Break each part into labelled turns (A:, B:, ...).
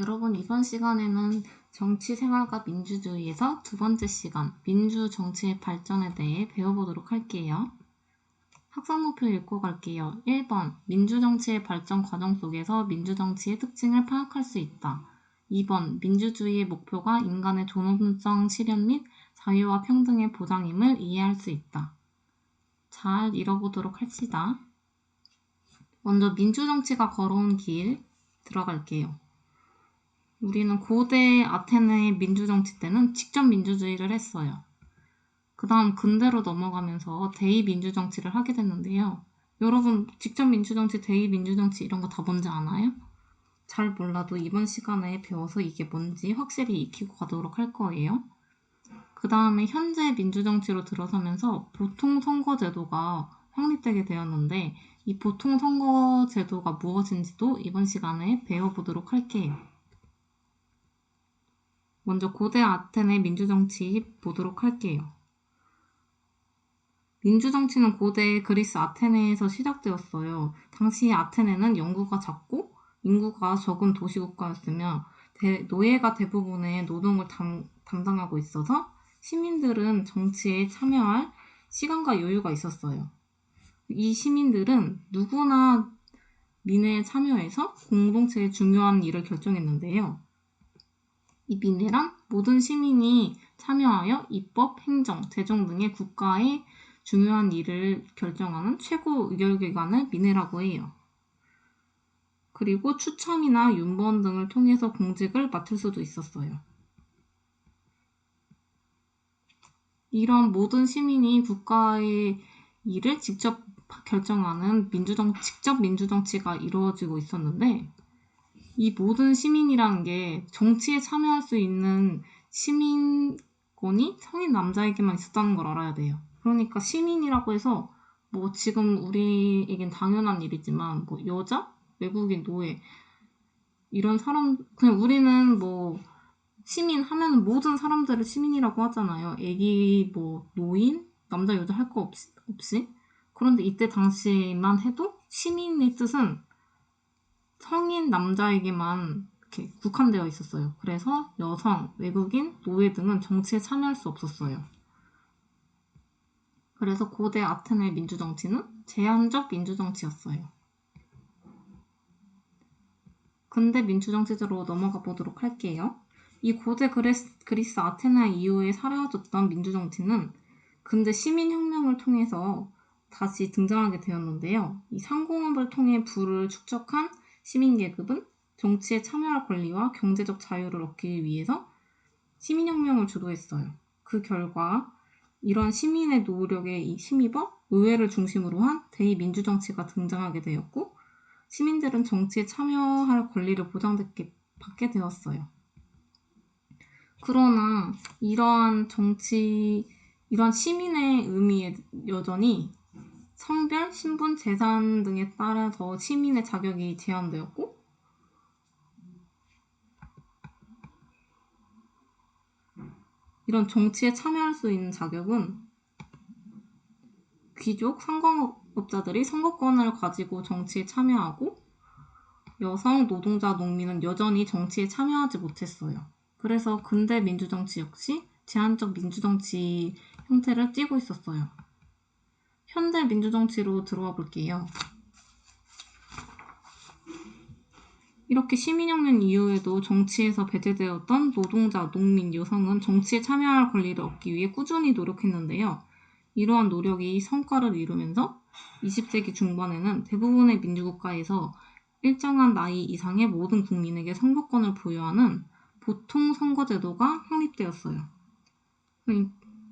A: 여러분 이번 시간에는 정치 생활과 민주주의에서 두 번째 시간 민주 정치의 발전에 대해 배워보도록 할게요. 학습 목표 읽고 갈게요. 1번 민주 정치의 발전 과정 속에서 민주 정치의 특징을 파악할 수 있다. 2번 민주주의의 목표가 인간의 존엄성 실현 및 자유와 평등의 보장임을 이해할 수 있다. 잘 읽어보도록 합시다. 먼저 민주정치가 걸어온 길 들어갈게요. 우리는 고대 아테네 민주정치 때는 직접 민주주의를 했어요. 그 다음 근대로 넘어가면서 대의민주정치를 하게 됐는데요. 여러분 직접 민주정치, 대의민주정치 이런 거 다 뭔지 아나요? 잘 몰라도 이번 시간에 배워서 이게 뭔지 확실히 익히고 가도록 할 거예요. 그 다음에 현재 민주정치로 들어서면서 보통 선거제도가 확립되게 되었는데 이 보통 선거제도가 무엇인지도 이번 시간에 배워보도록 할게요. 먼저 고대 아테네 민주정치 보도록 할게요. 민주정치는 고대 그리스 아테네에서 시작되었어요. 당시 아테네는 영구가 작고 인구가 적은 도시국가였으며 대, 노예가 대부분의 노동을 담, 담당하고 있어서 시민들은 정치에 참여할 시간과 여유가 있었어요. 이 시민들은 누구나 민회에 참여해서 공동체의 중요한 일을 결정했는데요. 이 민회란 모든 시민이 참여하여 입법, 행정, 재정 등의 국가의 중요한 일을 결정하는 최고 의결기관을 민회라고 해요. 그리고 추첨이나 윤번 등을 통해서 공직을 맡을 수도 있었어요. 이런 모든 시민이 국가의 일을 직접 결정하는 민주정 직접 민주정치가 이루어지고 있었는데 이 모든 시민이라는 게 정치에 참여할 수 있는 시민권이 성인 남자에게만 있었다는 걸 알아야 돼요. 그러니까 시민이라고 해서 뭐 지금 우리에겐 당연한 일이지만 뭐 여자, 외국인, 노예 이런 사람 그냥 우리는 뭐 시민 하면 모든 사람들을 시민이라고 하잖아요. 애기 뭐 노인, 남자 여자 할 거 없이, 없이 그런데 이때 당시만 해도 시민의 뜻은 성인 남자에게만 이렇게 국한되어 있었어요. 그래서 여성, 외국인, 노예 등은 정치에 참여할 수 없었어요. 그래서 고대 아테네 민주정치는 제한적 민주정치였어요. 근대 민주정치제로 넘어가 보도록 할게요. 이 고대 그리스, 그리스 아테네 이후에 사라졌던 민주정치는 근대 시민혁명을 통해서 다시 등장하게 되었는데요. 이 상공업을 통해 부를 축적한 시민계급은 정치에 참여할 권리와 경제적 자유를 얻기 위해서 시민혁명을 주도했어요. 그 결과 이런 시민의 노력에 힘입어 의회를 중심으로 한 대의민주정치가 등장하게 되었고 시민들은 정치에 참여할 권리를 보장받게 받게 되었어요. 그러나 이러한 정치, 이러한 시민의 의미에 여전히 성별, 신분, 재산 등에 따라서 시민의 자격이 제한되었고 이런 정치에 참여할 수 있는 자격은 귀족, 상공업자들이 선거권을 가지고 정치에 참여하고 여성, 노동자, 농민은 여전히 정치에 참여하지 못했어요. 그래서 근대 민주정치 역시 제한적 민주정치 형태를 띠고 있었어요. 현대 민주정치로 들어와 볼게요. 이렇게 시민혁명 이후에도 정치에서 배제되었던 노동자, 농민, 여성은 정치에 참여할 권리를 얻기 위해 꾸준히 노력했는데요. 이러한 노력이 성과를 이루면서 20세기 중반에는 대부분의 민주국가에서 일정한 나이 이상의 모든 국민에게 선거권을 부여하는 보통 선거제도가 확립되었어요.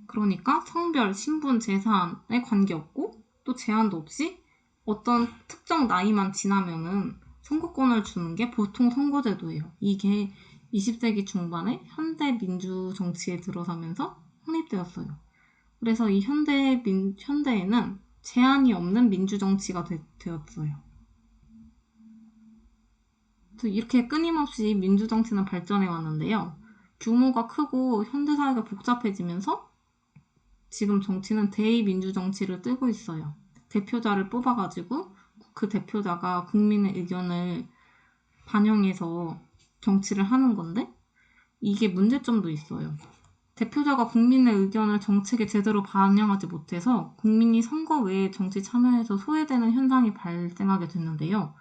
A: 그러니까 성별, 신분, 재산에 관계없고 또 제한도 없이 어떤 특정 나이만 지나면은 선거권을 주는 게 보통 선거제도예요. 이게 20세기 중반에 현대 민주 정치에 들어서면서 확립되었어요. 그래서 이 현대 민, 현대에는 제한이 없는 민주 정치가 되, 되었어요. 이렇게 끊임없이 민주 정치는 발전해 왔는데요. 규모가 크고 현대 사회가 복잡해지면서 지금 정치는 대의민주 정치를 뜨고 있어요. 대표자를 뽑아가지고 그 대표자가 국민의 의견을 반영해서 정치를 하는 건데 이게 문제점도 있어요. 대표자가 국민의 의견을 정책에 제대로 반영하지 못해서 국민이 선거 외에 정치 참여에서 소외되는 현상이 발생하게 됐는데요.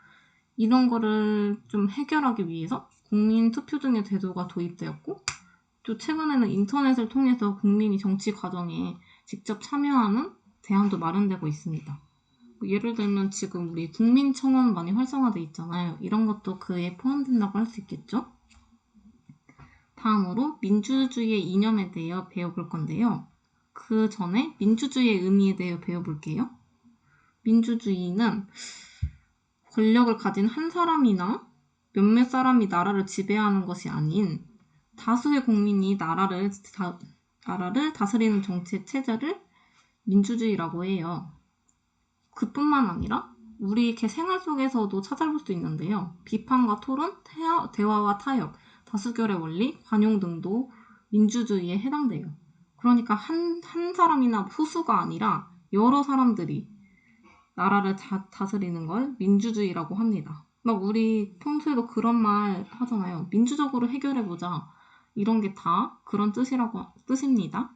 A: 이런 거를 좀 해결하기 위해서 국민 투표 등의 제도가 도입되었고 또 최근에는 인터넷을 통해서 국민이 정치 과정에 직접 참여하는 대안도 마련되고 있습니다. 뭐 예를 들면 지금 우리 국민청원 많이 활성화돼 있잖아요. 이런 것도 그에 포함된다고 할 수 있겠죠? 다음으로 민주주의의 이념에 대해 배워볼 건데요. 그 전에 민주주의의 의미에 대해 배워볼게요. 민주주의는 권력을 가진 한 사람이나 몇몇 사람이 나라를 지배하는 것이 아닌 다수의 국민이 나라를, 다, 나라를 다스리는 정치 체제를 민주주의라고 해요. 그뿐만 아니라 우리 이렇게 생활 속에서도 찾아볼 수 있는데요. 비판과 토론, 태아, 대화와 타협, 다수결의 원리, 관용 등도 민주주의에 해당돼요. 그러니까 한, 한 사람이나 후수가 아니라 여러 사람들이 나라를 다, 다스리는 걸 민주주의라고 합니다. 막 우리 평소에도 그런 말 하잖아요. 민주적으로 해결해보자. 이런 게 다 그런 뜻이라고, 뜻입니다.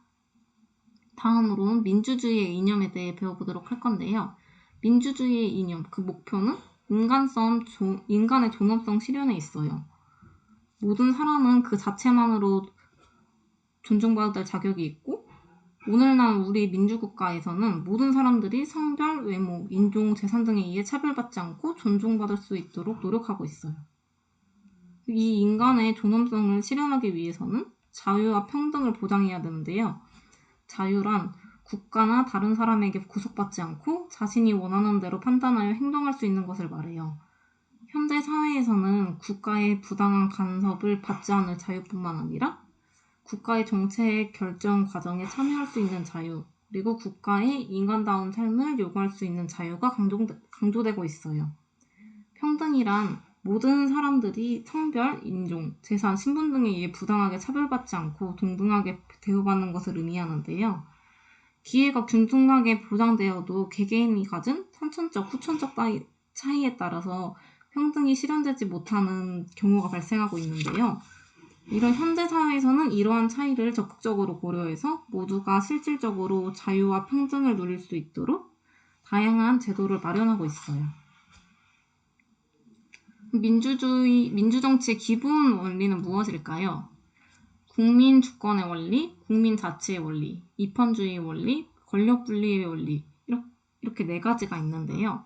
A: 다음으로 민주주의의 이념에 대해 배워보도록 할 건데요. 민주주의의 이념, 그 목표는 인간성, 조, 인간의 존엄성 실현에 있어요. 모든 사람은 그 자체만으로 존중받을 자격이 있고, 오늘날 우리 민주국가에서는 모든 사람들이 성별, 외모, 인종, 재산 등에 의해 차별받지 않고 존중받을 수 있도록 노력하고 있어요. 이 인간의 존엄성을 실현하기 위해서는 자유와 평등을 보장해야 되는데요. 자유란 국가나 다른 사람에게 구속받지 않고 자신이 원하는 대로 판단하여 행동할 수 있는 것을 말해요. 현대 사회에서는 국가의 부당한 간섭을 받지 않을 자유뿐만 아니라 국가의 정책 결정 과정에 참여할 수 있는 자유, 그리고 국가의 인간다운 삶을 요구할 수 있는 자유가 강조, 되고 있어요. 평등이란 모든 사람들이 성별, 인종, 재산, 신분 등에 의해 부당하게 차별받지 않고 동등하게 대우받는 것을 의미하는데요. 기회가 균등하게 보장되어도 개개인이 가진 선천적, 후천적 차이에 따라서 평등이 실현되지 못하는 경우가 발생하고 있는데요. 이런 현대 사회에서는 이러한 차이를 적극적으로 고려해서 모두가 실질적으로 자유와 평등을 누릴 수 있도록 다양한 제도를 마련하고 있어요. 민주주의, 민주정치의 기본 원리는 무엇일까요? 국민 주권의 원리, 국민 자치의 원리, 입헌주의 원리, 권력 분리의 원리 이렇게 네 가지가 있는데요.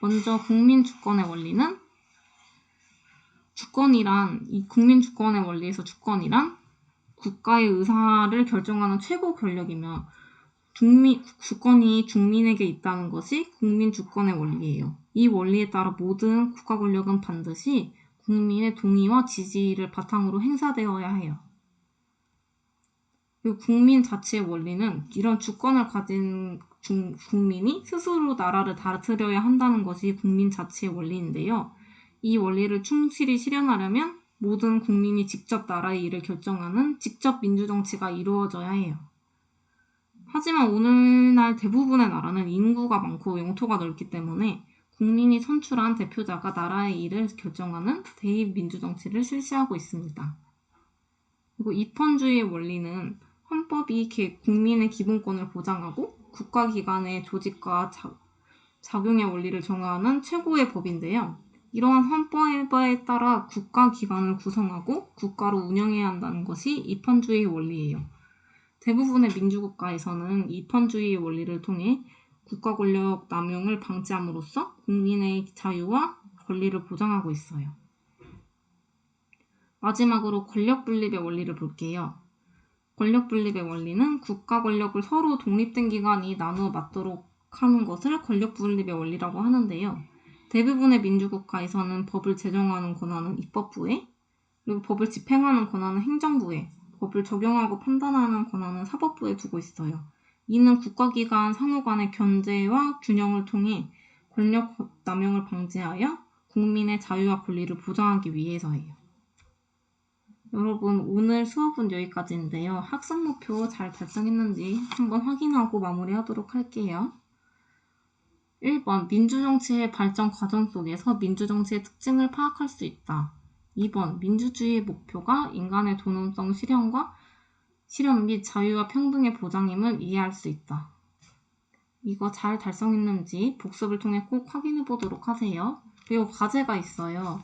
A: 먼저 국민 주권의 원리는 주권이란 이 국민 주권의 원리에서 주권이란 국가의 의사를 결정하는 최고 권력이며 국민, 주권이 국민에게 있다는 것이 국민 주권의 원리예요. 이 원리에 따라 모든 국가 권력은 반드시 국민의 동의와 지지를 바탕으로 행사되어야 해요. 그 국민 자체의 원리는 이런 주권을 가진 중, 국민이 스스로 나라를 다스려야 한다는 것이 국민 자체의 원리인데요. 이 원리를 충실히 실현하려면 모든 국민이 직접 나라의 일을 결정하는 직접 민주정치가 이루어져야 해요. 하지만 오늘날 대부분의 나라는 인구가 많고 영토가 넓기 때문에 국민이 선출한 대표자가 나라의 일을 결정하는 대입 민주정치를 실시하고 있습니다. 그리고 입헌주의의 원리는 헌법이 국민의 기본권을 보장하고 국가기관의 조직과 자, 작용의 원리를 정하는 최고의 법인데요. 이러한 헌법에 따라 국가기관을 구성하고 국가로 운영해야 한다는 것이 입헌주의 원리예요. 대부분의 민주국가에서는 입헌주의 원리를 통해 국가 권력 남용을 방지함으로써 국민의 자유와 권리를 보장하고 있어요. 마지막으로 권력 분립의 원리를 볼게요. 권력 분립의 원리는 국가 권력을 서로 독립된 기관이 나누어 맞도록 하는 것을 권력 분립의 원리라고 하는데요. 대부분의 민주국가에서는 법을 제정하는 권한은 입법부에, 그리고 법을 집행하는 권한은 행정부에, 법을 적용하고 판단하는 권한은 사법부에 두고 있어요. 이는 국가기관 상호 간의 견제와 균형을 통해 권력 남용을 방지하여 국민의 자유와 권리를 보장하기 위해서예요. 여러분, 오늘 수업은 여기까지인데요. 학습 목표 잘 달성했는지 한번 확인하고 마무리하도록 할게요. 1번 민주정치의 발전 과정 속에서 민주정치의 특징을 파악할 수 있다. 2번 민주주의의 목표가 인간의 존엄성 실현과 실현 및 자유와 평등의 보장임을 이해할 수 있다. 이거 잘 달성했는지 복습을 통해 꼭 확인해 보도록 하세요. 그리고 과제가 있어요.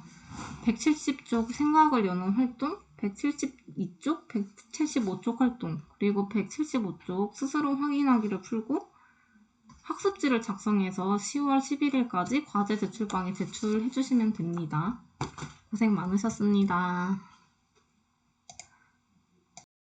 A: 170쪽 생각을 여는 활동, 172쪽, 175쪽 활동, 그리고 175쪽 스스로 확인하기를 풀고 학습지를 작성해서 10월 11일까지 과제 제출방에 제출해 주시면 됩니다. 고생 많으셨습니다.